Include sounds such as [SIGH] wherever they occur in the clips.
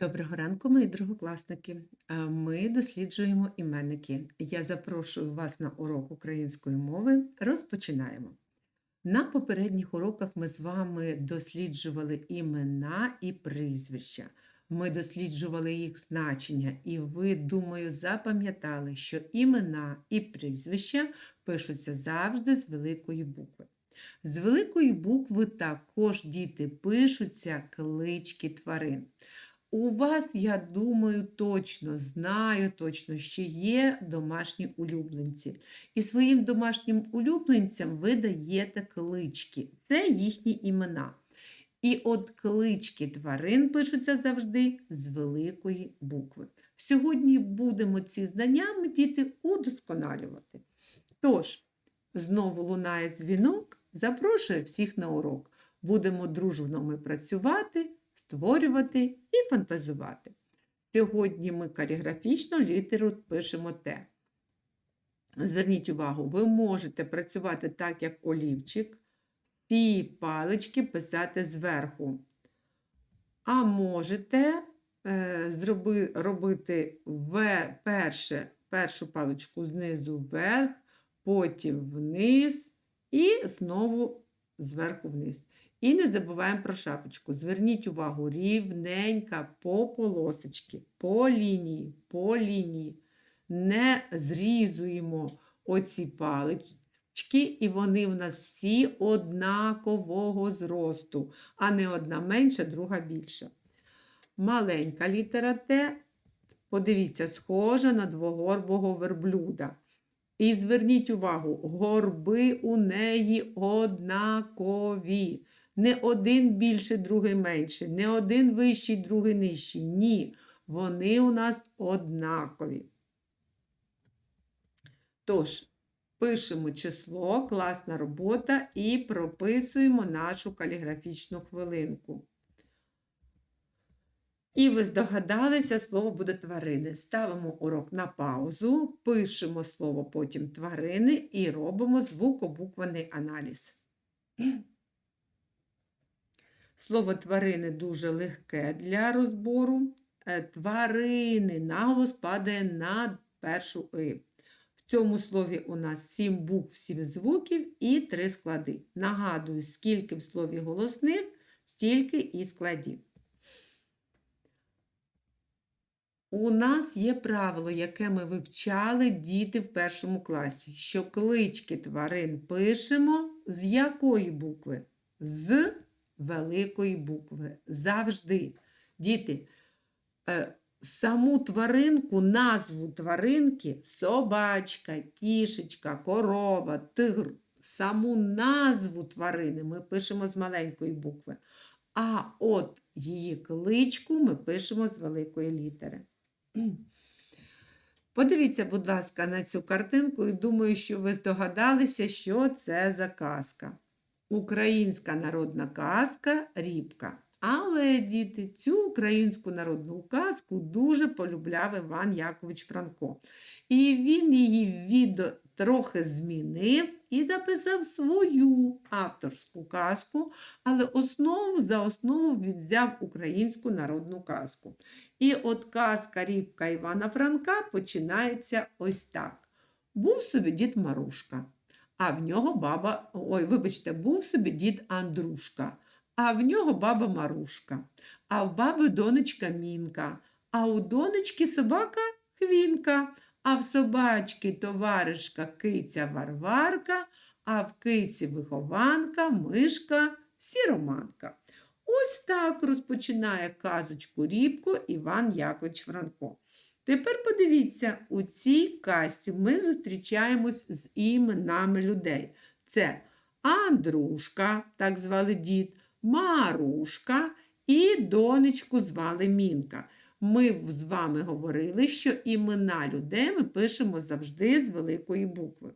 Доброго ранку, мої другокласники. Ми досліджуємо іменники. Я запрошую вас на урок української мови. Розпочинаємо. На попередніх уроках ми з вами досліджували імена і прізвища. Ми досліджували їх значення, і ви, думаю, запам'ятали, що імена і прізвища пишуться завжди з великої букви. З великої букви також діти пишуться клички тварин. У вас, я думаю, точно знаю точно, що є домашні улюбленці. І своїм домашнім улюбленцям ви даєте клички. Це їхні імена. І от клички тварин пишуться завжди з великої букви. Сьогодні будемо ці знання діти удосконалювати. Тож, знову лунає дзвінок, запрошую всіх на урок. Будемо дружно ми працювати створювати і фантазувати. Сьогодні ми каліграфічно літеру пишемо Т. Зверніть увагу, ви можете працювати так, як олівчик, всі палички писати зверху. А можете е, зроби, робити в, перше, першу паличку знизу вверх, потім вниз і знову зверху вниз. І не забуваємо про шапочку. Зверніть увагу, рівненька по полосочці, по лінії, по лінії. Не зрізуємо оці палички, і вони в нас всі однакового зросту, а не одна менша, друга більша. Маленька літера Т, подивіться, схожа на двогорбого верблюда. І зверніть увагу, горби у неї однакові. Не один більше, другий менше, не один вищий, другий нижчий. Ні, вони у нас однакові. Тож, пишемо число, класна робота і прописуємо нашу каліграфічну хвилинку. І ви здогадалися, слово буде тварини. Ставимо урок на паузу, пишемо слово потім тварини і робимо звукобуквений аналіз. Слово тварини дуже легке для розбору. Е, Тварини наголос падає на першу «и». В цьому слові у нас 7 букв, 7 звуків і 3 склади. Нагадую, скільки в слові голосних, стільки і складів. У нас є правило, яке ми вивчали діти в першому класі, що клички тварин пишемо з якої букви? З великої букви. Завжди. Діти, е, саму тваринку, назву тваринки собачка, кішечка, корова, тигр. Саму назву тварини ми пишемо з маленької букви. А от її кличку ми пишемо з великої літери. [CLEARS THROAT] Подивіться, будь ласка, на цю картинку і думаю, що ви здогадалися, що це за казка. Українська народна казка Рібка. Але, діти, цю українську народну казку дуже полюбляв Іван Якович Франко. І він її відео трохи змінив і написав свою авторську казку, але основу за основу він взяв українську народну казку. І от казка Рібка Івана Франка починається ось так. Був собі дід Марушка. А в нього баба, ой, вибачте, був собі дід Андрушка, а в нього баба Марушка, а в баби донечка Мінка, а у донечки собака Хвінка, а в собачки товаришка киця Варварка, а в киці вихованка, мишка, сіроманка. Ось так розпочинає казочку Рібко Іван Якович Франко. Тепер подивіться, у цій касті ми зустрічаємось з іменами людей. Це Андрушка, так звали дід, Марушка і донечку звали Мінка. Ми з вами говорили, що імена людей ми пишемо завжди з великої букви.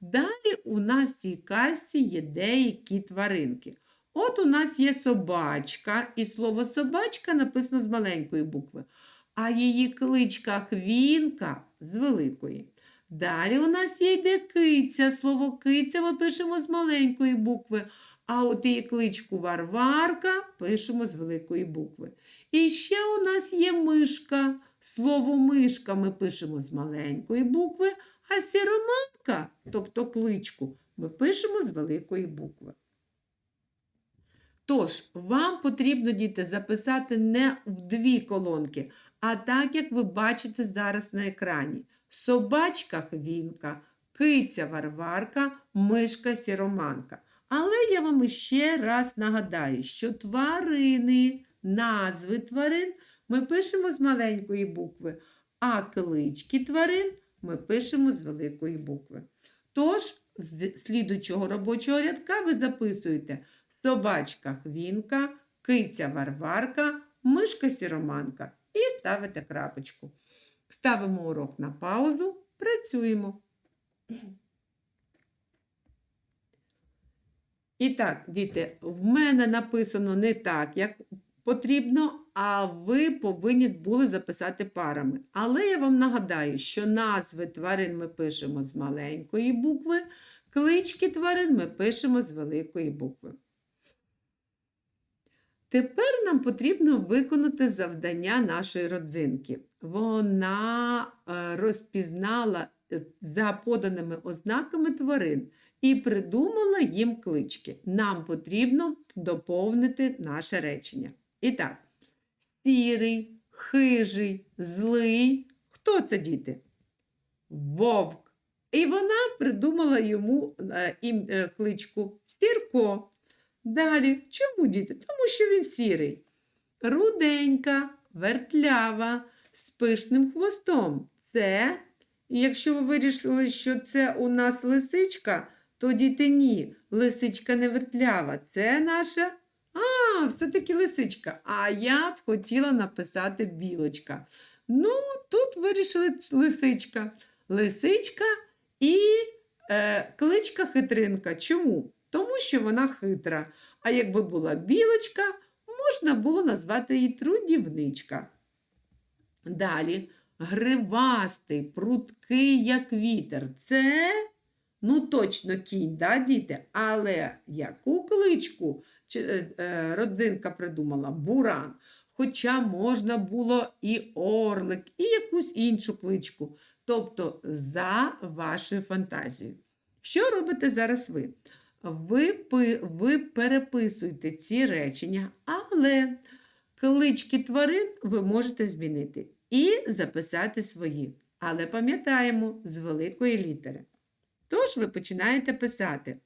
Далі у нас в цій касті є деякі тваринки. От у нас є собачка, і слово собачка написано з маленької букви а її кличка Хвінка з великої. Далі у нас є йде киця. Слово киця ми пишемо з маленької букви, А от її кличку Варварка пишемо з великої букви. І ще у нас є мишка. Слово мишка ми пишемо з маленької букви, а сіроманка, тобто кличку, ми пишемо з великої букви. Тож, вам потрібно, діти, записати не в дві колонки, а так, як ви бачите зараз на екрані. Собачка Хвінка, киця Варварка, мишка Сіроманка. Але я вам ще раз нагадаю, що тварини, назви тварин ми пишемо з маленької букви, а клички тварин ми пишемо з великої букви. Тож, з слідуючого робочого рядка ви записуєте собачка Хвінка, киця Варварка, мишка Сіроманка і ставите крапочку. Ставимо урок на паузу, працюємо. І так, діти, в мене написано не так, як потрібно, а ви повинні були записати парами. Але я вам нагадаю, що назви тварин ми пишемо з маленької букви, клички тварин ми пишемо з великої букви. Тепер нам потрібно виконати завдання нашої родзинки. Вона е, розпізнала е, за поданими ознаками тварин і придумала їм клички. Нам потрібно доповнити наше речення. І так, сірий, хижий, злий. Хто це діти? Вовк. І вона придумала йому е, кличку Сірко. Далі, чому діти? Тому що він сірий. Руденька, вертлява, з пишним хвостом. Це, і якщо ви вирішили, що це у нас лисичка, то діти ні, лисичка не вертлява. Це наша. А, все-таки лисичка. А я б хотіла написати білочка. Ну, тут вирішили лисичка. Лисичка і е, кличка хитринка. Чому? Тому що вона хитра. А якби була білочка, можна було назвати її трудівничка. Далі гривастий, прудкий, як вітер. Це, ну, точно кінь, да, діти? Але яку кличку е, е, родинка придумала? Буран. Хоча можна було і орлик, і якусь іншу кличку. Тобто за вашою фантазією. Що робите зараз ви? Ви, ви переписуєте ці речення, але клички тварин ви можете змінити і записати свої. Але пам'ятаємо з великої літери. Тож ви починаєте писати.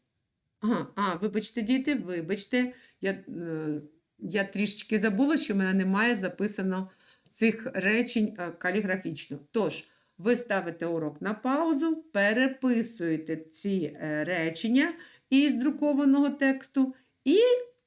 Ага, а, вибачте, діти, вибачте, я е, я трішечки забула, що в мене немає записано цих речень е, каліграфічно. Тож, ви ставите урок на паузу, переписуєте ці е, речення із друкованого тексту. І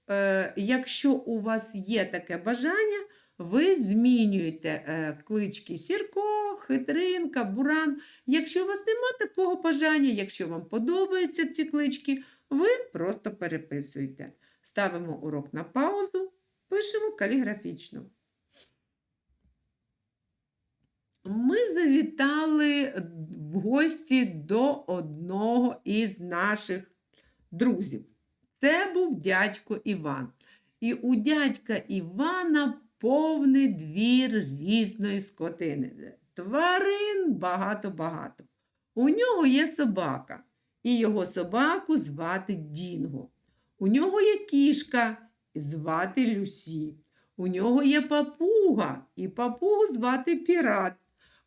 е, якщо у вас є таке бажання, ви змінюєте е, клички Сірко, Хитринка, Буран. Якщо у вас немає такого бажання, якщо вам подобаються ці клички, ви просто переписуєте. Ставимо урок на паузу, пишемо каліграфічно. Ми завітали в гості до одного із наших друзів. Це був дядько Іван. І у дядька Івана повний двір різної скотини. Тварин багато-багато. У нього є собака, і його собаку звати Дінго. У нього є кішка, звати Люсі. У нього є папуга, і папугу звати Пірат.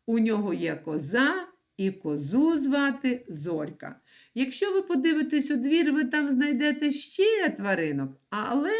У нього є коза і козу звати Зорька. Якщо ви подивитесь у двір, ви там знайдете ще тваринок, але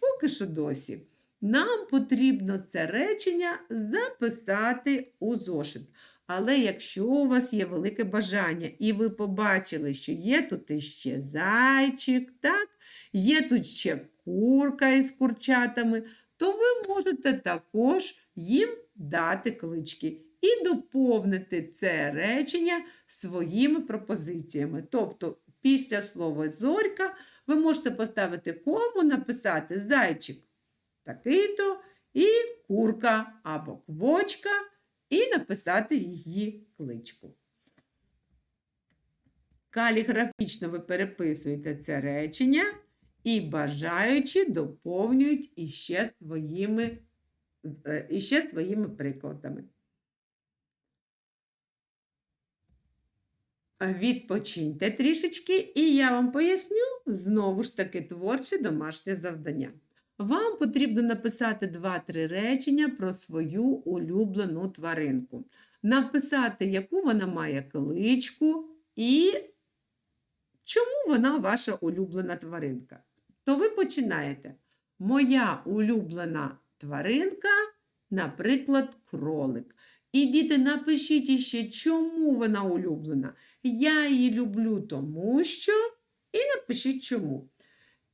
поки що досі. Нам потрібно це речення записати у зошит. Але якщо у вас є велике бажання, і ви побачили, що є тут іще зайчик, так? є тут ще курка із курчатами, то ви можете також їм дати клички і доповнити це речення своїми пропозиціями. Тобто, після слова зорька ви можете поставити кому, написати зайчик такий-то і курка або квочка, і написати її кличку. Каліграфічно ви переписуєте це речення і бажаючі доповнюють іще своїми, е, іще своїми прикладами. Відпочиньте трішечки, і я вам поясню знову ж таки творче домашнє завдання. Вам потрібно написати 2-3 речення про свою улюблену тваринку. Написати, яку вона має кличку і чому вона ваша улюблена тваринка. То ви починаєте. Моя улюблена тваринка, наприклад, кролик. І діти, напишіть іще, чому вона улюблена. Я її люблю, тому що. І напишіть чому.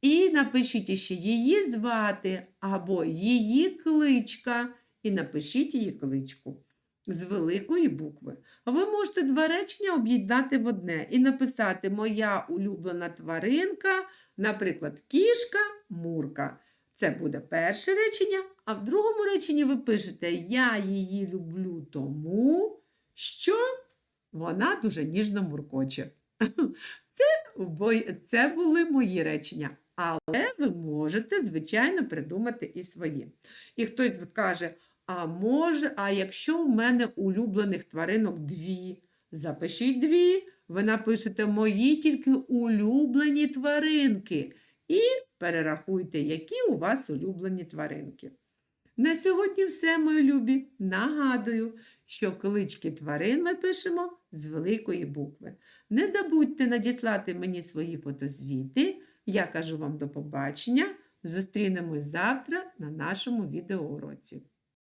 І напишіть іще її звати або її кличка. І напишіть її кличку з великої букви. Ви можете два речення об'єднати в одне і написати Моя улюблена тваринка, наприклад, кішка, мурка. Це буде перше речення, а в другому реченні ви пишете Я її люблю тому, що вона дуже ніжно муркоче. [LAUGHS] Це, це були мої речення. Але ви можете, звичайно, придумати і свої. І хтось каже, а може, а якщо в мене улюблених тваринок дві, запишіть дві, ви напишете мої тільки улюблені тваринки. І перерахуйте, які у вас улюблені тваринки. На сьогодні все, мої любі. Нагадую, що клички тварин ми пишемо з великої букви. Не забудьте надіслати мені свої фотозвіти. Я кажу вам до побачення. Зустрінемось завтра на нашому відеоуроці.